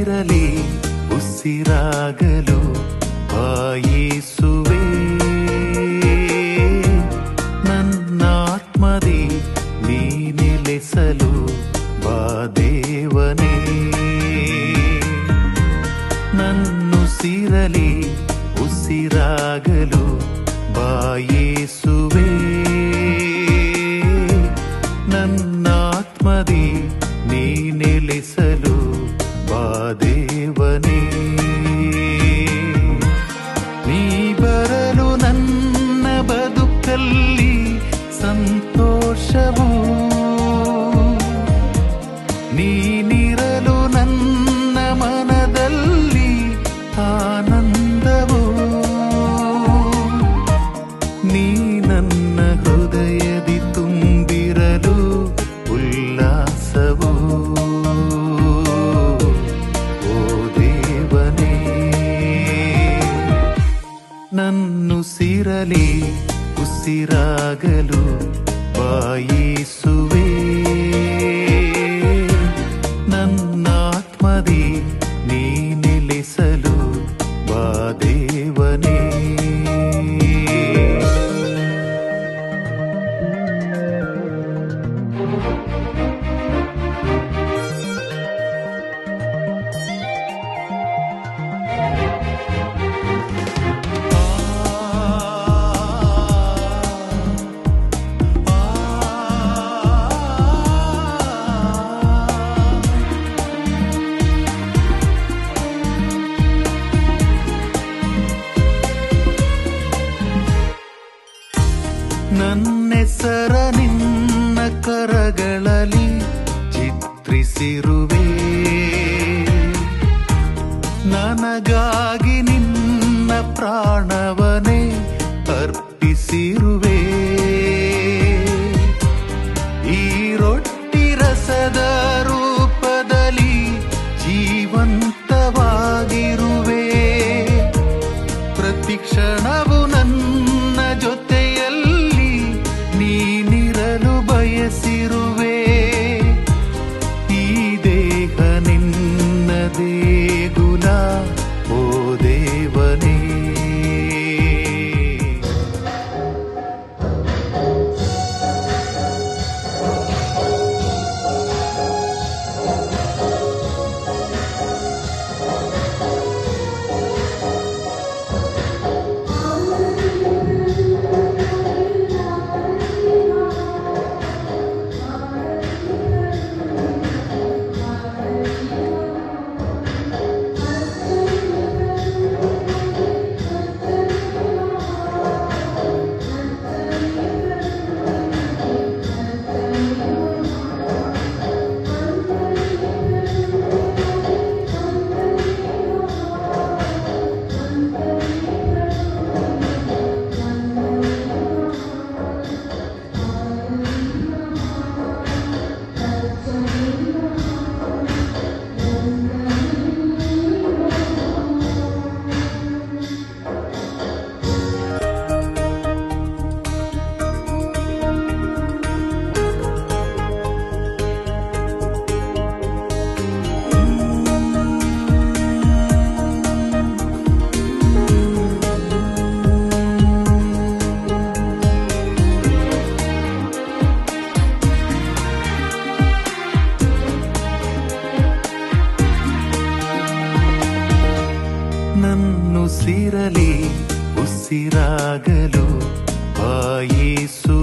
ಉಸಿರಲಿ ಉಸಿರಾಗಲು ಬಾಯಿಸುವೆ. ನನ್ನಾತ್ಮದಿ ನೀ ನೆಲೆಸಲು ಬಾದೇವನೇ ನನ್ನುಸಿರಲಿ ಉಸಿರಾಗಲು ಬಾಯಿಸು ನನ್ನುಸಿರಲಿ ಉಸಿರಾಗಲು ಬಾಯಿಸು. ಉಸಿರಾಗಲು ಬಾಯಿಸು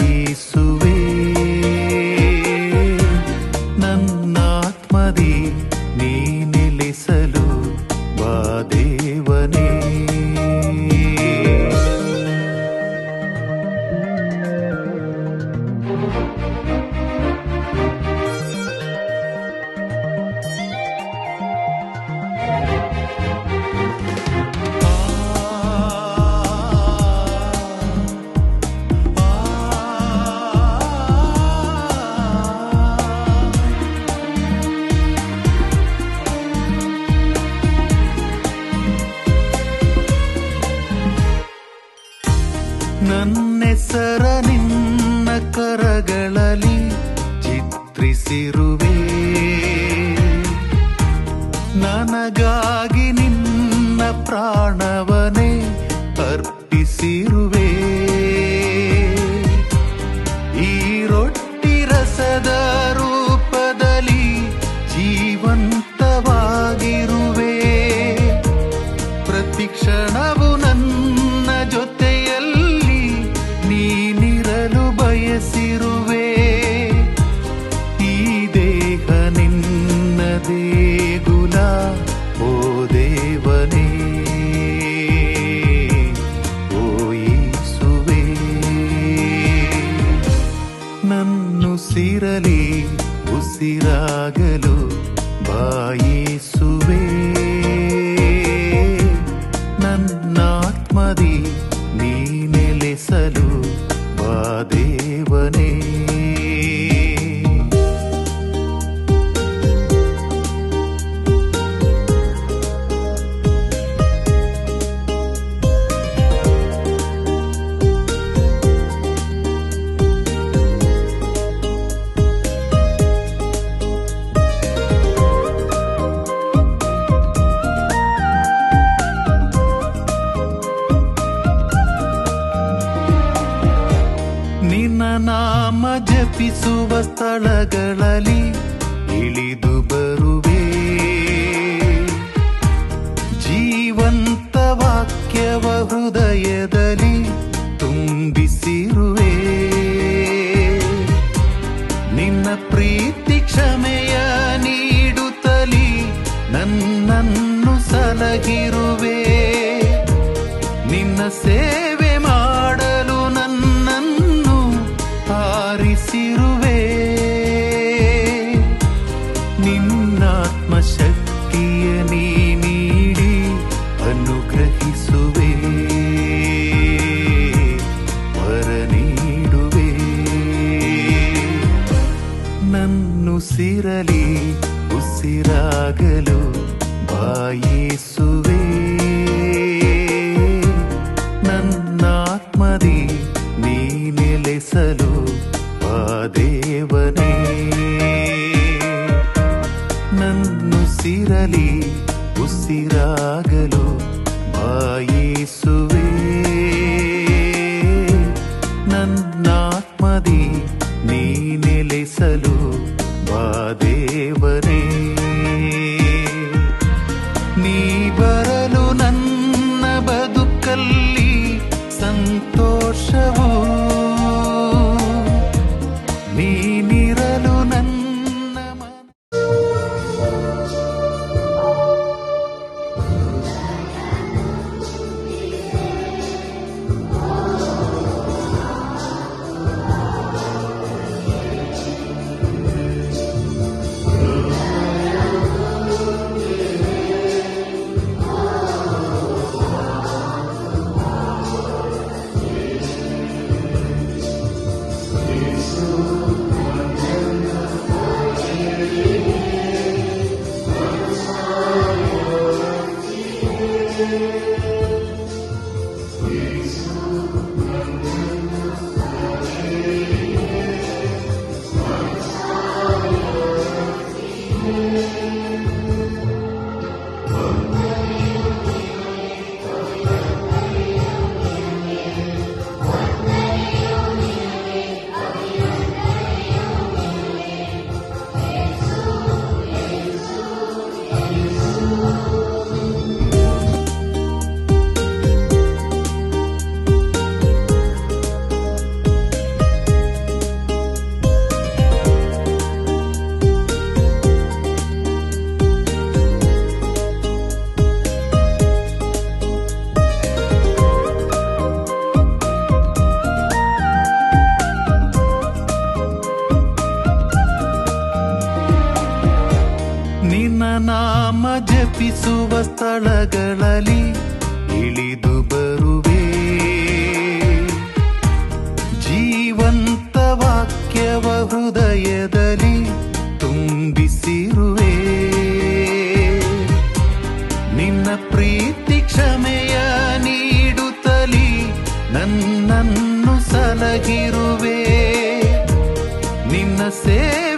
ಯೇಸು ಹೆಸರ ನಿನ್ನ ಕರ ನನ್ನುಸಿರಲಿ ನಿನ್ನ ನಾಮ ಜಪಿಸುವ ಸ್ಥಳಗಳಲ್ಲಿ ಇಳಿದು ಬರುವೆ. ಜೀವಂತ ವಾಕ್ಯವ ಹೃದಯದಲ್ಲಿ ತುಂಬಿಸಿರುವೆ. ನಿನ್ನ ಪ್ರೀತಿ ಕ್ಷಮೆಯ ನೀಡುತ್ತಲಿ ನನ್ನನ್ನು ಸಲಗಿರುವೆ. ನಿನ್ನ ಸೇವೆ ಉಸಿರಾಗಲು ಬಾಯಿಸುವೆ. ನನ್ನಾತ್ಮದಿ ನೀ ನೆಲೆಸಲು ಬಾ ದೇವನೇ. ಜಪಿಸುವ ಸ್ಥಳಗಳಲ್ಲಿ ಇಳಿದು ಬರುವೆ. ಜೀವಂತ ವಾಕ್ಯವ ಹೃದಯದಲ್ಲಿ ತುಂಬಿಸಿರುವೆ. ನಿನ್ನ ಪ್ರೀತಿ ಕ್ಷಮೆಯ ನೀಡುತ್ತಲಿ, ನನ್ನನ್ನು ಸಲಗಿರುವೆ. ನಿನ್ನ ಸೇವೆ